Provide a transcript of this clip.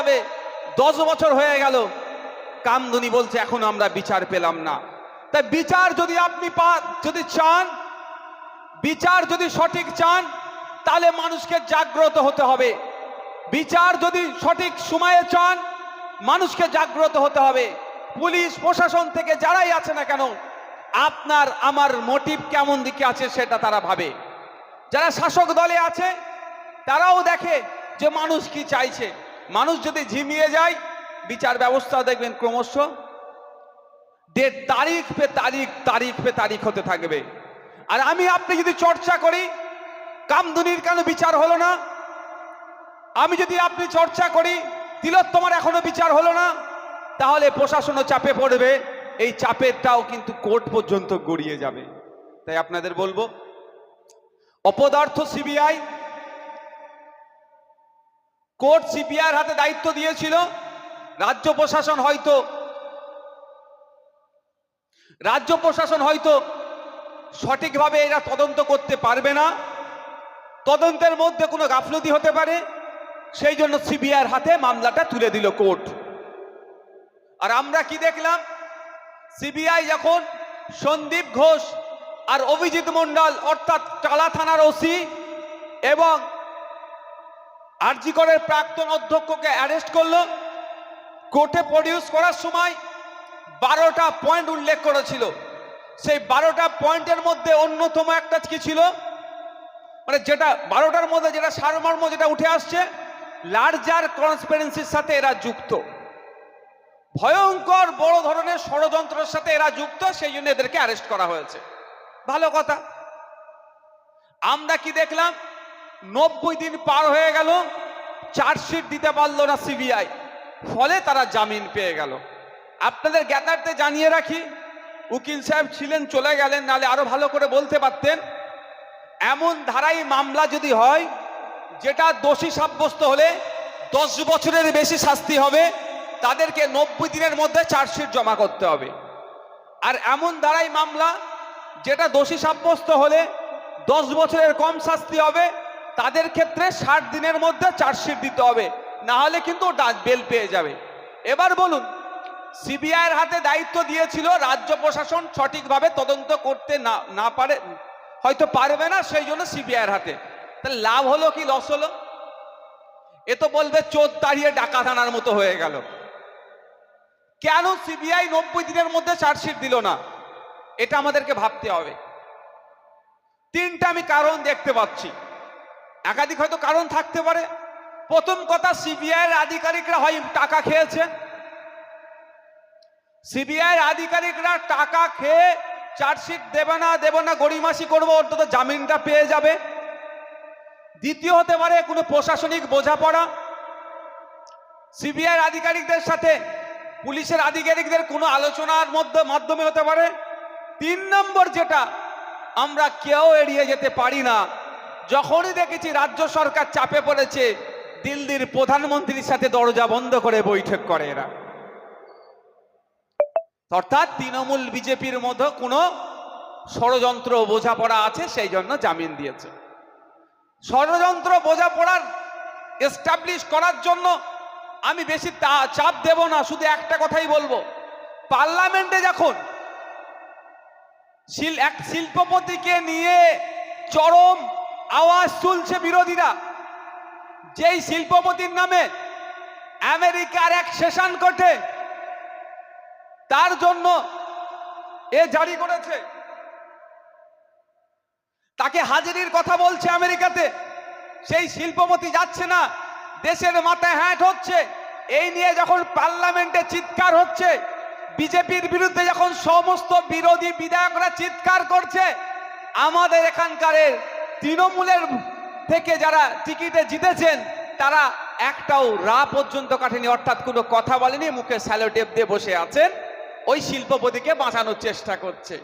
যাবে। দশ বছর হয়ে গেল। কামদুনি বলছে, এখন আমরা বিচার পেলাম না। তাই বিচার যদি আপনি পা যদি চান, বিচার যদি সঠিক চান, তাহলে মানুষকে জাগ্রত হতে হবে। বিচার যদি সঠিক সময়ে চান, মানুষকে জাগ্রত হতে হবে। পুলিশ, প্রশাসন থেকে যারাই আছে না কেন, আপনার, আমার মোটিভ কেমন দিকে আছে সেটা তারা ভাবে। যারা শাসক দলে আছে, তারাও দেখে যে মানুষ কি চাইছে। মানুষ যদি ঝিমিয়ে যায়, বিচার ব্যবস্থা দেখবেন ক্রমশ ডেট তারিখ পে তারিখ তারিখ পে তারিখ হতে থাকবে। আর আমি আপনি যদি চর্চা করি, কামদুনির কেন বিচার হলো না? আমি যদি আপনি চর্চা করি, তিলোত্তমার এখনও বিচার হলো না, তাহলে প্রশাসনও চাপে পড়বে, এই চাপেরটাও কিন্তু কোর্ট পর্যন্ত গড়িয়ে যাবে। তাই আপনাদের বলব, অপদার্থ সিবিআই কোর্ট সিবিআইয়ের হাতে দায়িত্ব দিয়েছিল, রাজ্য প্রশাসন হয়তো, রাজ্য প্রশাসন হয়তো সঠিকভাবে এরা তদন্ত করতে পারবে না। তদন্তের মধ্যে কোনো গাফলতি হতে পারে, সেই জন্য সিবিআইয়ের হাতে মামলাটা তুলে দিল কোর্ট। আর আমরা কি দেখলাম? সিবিআই যখন সন্দীপ ঘোষ আর অভিজিৎ মণ্ডল অর্থাৎ টালা থানার ওসি এবং আরজিকরের প্রাক্তন অধ্যক্ষকে অ্যারেস্ট করল। কোর্টে প্রডিউস করার সময় বারোটা পয়েন্ট উল্লেখ করেছিল। সেই বারোটা পয়েন্টের মধ্যে অন্যতম একটা কি ছিল? মানে যেটা বারোটার মধ্যে যেটা সারমর্ম যেটা উঠে আসছে লার্জার কনসপিরেন্সির সাথে এরা যুক্ত। ভয়ঙ্কর বড় ধরনের ষড়যন্ত্রের সাথে এরা যুক্ত, সেই জন্য এদেরকে অ্যারেস্ট করা হয়েছে। ভালো কথা। আমরা কি দেখলাম? নব্বই দিন পার হয়ে গেল, চার্জশিট দিতে পারল না সিবিআই। ফলে তারা জামিন পেয়ে গেল। আপনাদের জ্ঞাতার্থে জানিয়ে রাখি, উকিল সাহেব ছিলেন, চলে গেলেন, নালে আরও ভালো করে বলতে পারতেন। এমন ধারাই মামলা যদি হয়, যেটা দোষী সাব্যস্ত হলে দশ বছরের বেশি শাস্তি হবে, তাদেরকে নব্বই দিনের মধ্যে চার্জশিট জমা করতে হবে। আর এমন ধারাই মামলা, যেটা দোষী সাব্যস্ত হলে দশ বছরের কম শাস্তি হবে তাদের ক্ষেত্রে ষাট দিনের মধ্যে চার্জশিট দিতে হবে না হলে কিন্তু বেল পেয়ে যাবে। এবার বলুন সিবিআইয়ের হাতে দায়িত্ব দিয়েছিল রাজ্য প্রশাসন সঠিকভাবে তদন্ত করতে না না পারে, হয়তো পারবে না, সেই জন্য সিবিআইয়ের হাতে। তাহলে লাভ হলো কি লস হলো? এ তো বলবে চোর দাঁড়িয়ে ডাকা থানার মতো হয়ে গেল। কেন সিবিআই নব্বই দিনের মধ্যে চার্জশিট দিল না? এটা আমাদেরকে ভাবতে হবে। তিনটা আমি কারণ দেখতে পাচ্ছি। একাধিক হয়তো কারণ থাকতে পারে। প্রথম কথা সিবিআইয়ের আধিকারিকরা হয় টাকা খেয়েছে সিবিআইয়ের আধিকারিকরা টাকা খেয়ে চার্জশিট দেবে না দেবে না, গড়িমাসি করব, অন্তত জামিনটা পেয়ে যাবে। দ্বিতীয় হতে পারে কোনো প্রশাসনিক বোঝাপড়া। সিবিআইয়ের আধিকারিকদের সাথে পুলিশের আধিকারিকদের কোনো আলোচনার মধ্যে মাধ্যমে হতে পারে। তিন নম্বর যেটা, আমরা কেউ এড়িয়ে যেতে পারি না। যখনই দেখেছি রাজ্য সরকার চাপে পড়েছে, দিল্লির প্রধানমন্ত্রীর সাথে দরজা বন্ধ করে বৈঠক করে এরা। অর্থাৎ তৃণমূল বিজেপির মধ্যে কোনো ষড়যন্ত্র বোঝাপড়া আছে, সেই জন্য জামিন দিয়েছে। ষড়যন্ত্র বোঝাপড়ার এস্টাবলিশ করার জন্য আমি বেশি চাপ দেব না, শুধু একটা কথাই বলব। পার্লামেন্টে যখন এক শিল্পপতিকে নিয়ে চরম আওয়াজ তুলছে বিরোধীরা। যেই শিল্পপতির নামে আমেরিকার এক সেশন কোর্টে তার জন্য এ জারি করেছে। তাকে হাজিরির কথা বলছে আমেরিকাতে, সেই শিল্পপতি যাচ্ছে না, দেশের মাথায় হ্যাট হচ্ছে। এই নিয়ে যখন পার্লামেন্টে চিৎকার হচ্ছে, বিজেপির বিরুদ্ধে যখন সমস্ত বিরোধী বিধায়করা চিৎকার করছে, আমাদের এখানকার তৃণমূলের থেকে যারা টিকিটে জিতেছেন, তারা একটাও রা পর্যন্ত কাটেনি, অর্থাৎ কোনো কথা বলেনি, মুখে স্যালোটেপ দিয়ে বসে আছেন। ওই শিল্পপতিকে বাঁচানোর চেষ্টা করছে।